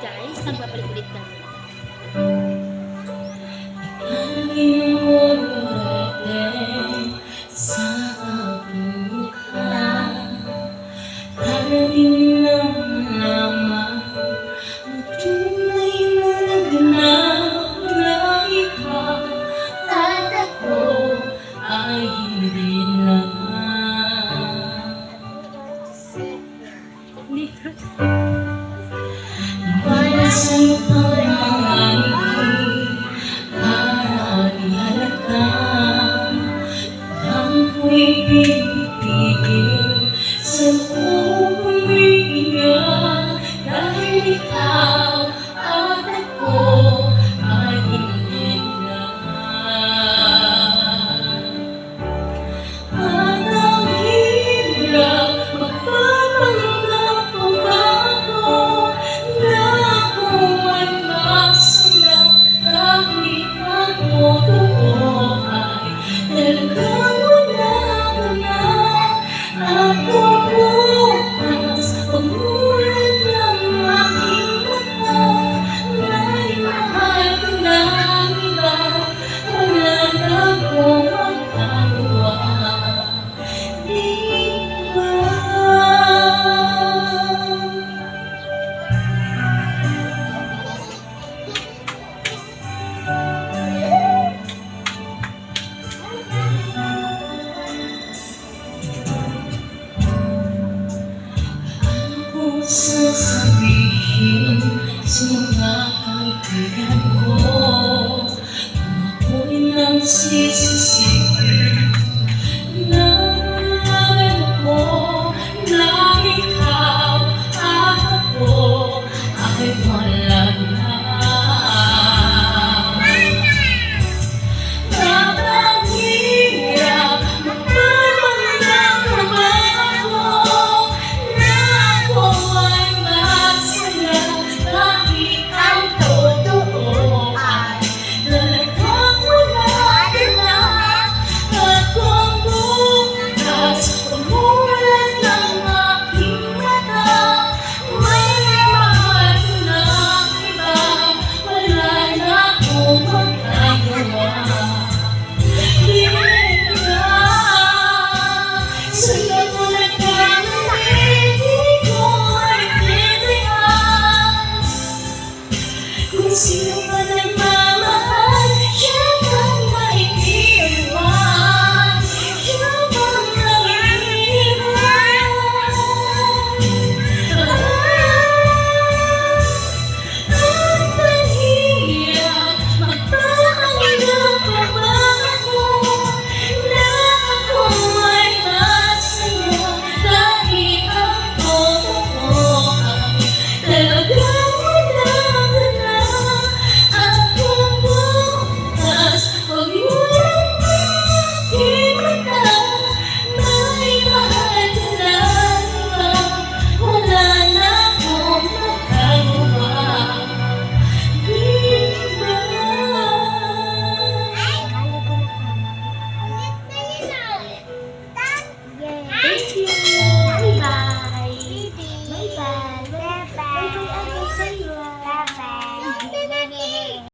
guys. Nagbabalik ulit kami. sa aking assim também. sasabihin sa mga kaibigan ko. Na ako'y nagsisisi